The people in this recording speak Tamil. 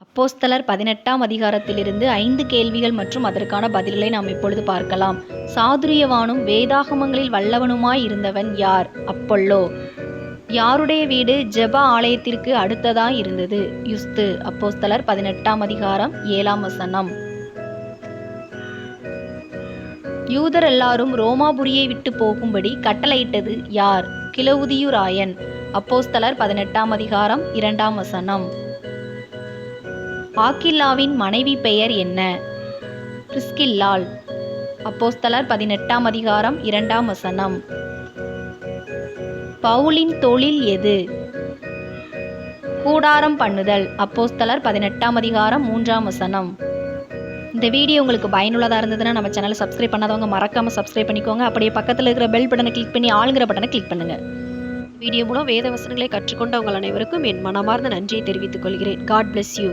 அப்போஸ்தலர் பதினெட்டாம் அதிகாரத்திலிருந்து ஐந்து கேள்விகள் மற்றும் அதற்கான பதில்களை நாம் இப்பொழுது பார்க்கலாம். சாதுரியவானும் வேதாகமங்களில் வல்லவனுமாய் இருந்தவன் யார்? அப்பொல்லோ. யாருடைய வீடு ஜெப ஆலயத்திற்கு அடுத்ததாய் இருந்தது. யுஸ்து அப்போஸ்தலர் பதினெட்டாம் அதிகாரம் ஏழாம் வசனம். யூதர் எல்லாரும் ரோமாபுரியை விட்டு போகும்படி கட்டளையிட்டது யார்? கிலவுதியுராயன். அப்போஸ்தலர் பதினெட்டாம் அதிகாரம் இரண்டாம் வசனம். ஆக்கில்லாவின் மனைவி பெயர் என்ன? பிரிஸ்கில்லாள். அப்போஸ்தலர் பதினெட்டாம் அதிகாரம் இரண்டாம் வசனம். பவுலின் தொழில் எது? கூடாரம் பண்ணுதல். அப்போஸ்தலர் பதினெட்டாம் அதிகாரம் மூன்றாம் வசனம். இந்த வீடியோ உங்களுக்கு பயனுள்ளதாக இருந்ததுன்னா நம்ம சேனலை சப்ஸ்கிரைப் பண்ணாதவங்க மறக்காமல் சப்ஸ்கிரைப் பண்ணிக்கோங்க. அப்படியே பக்கத்தில் இருக்கிற பெல் பட்டனை கிளிக் பண்ணி ஆளுங்கிற பட்டனை கிளிக் பண்ணுங்கள் வீடியோ மூலம் வேத வசனங்களை கற்றுக்கொண்ட உங்கள் அனைவருக்கும் என் மனமார்ந்த நன்றியை தெரிவித்துக் கொள்கிறேன். God bless you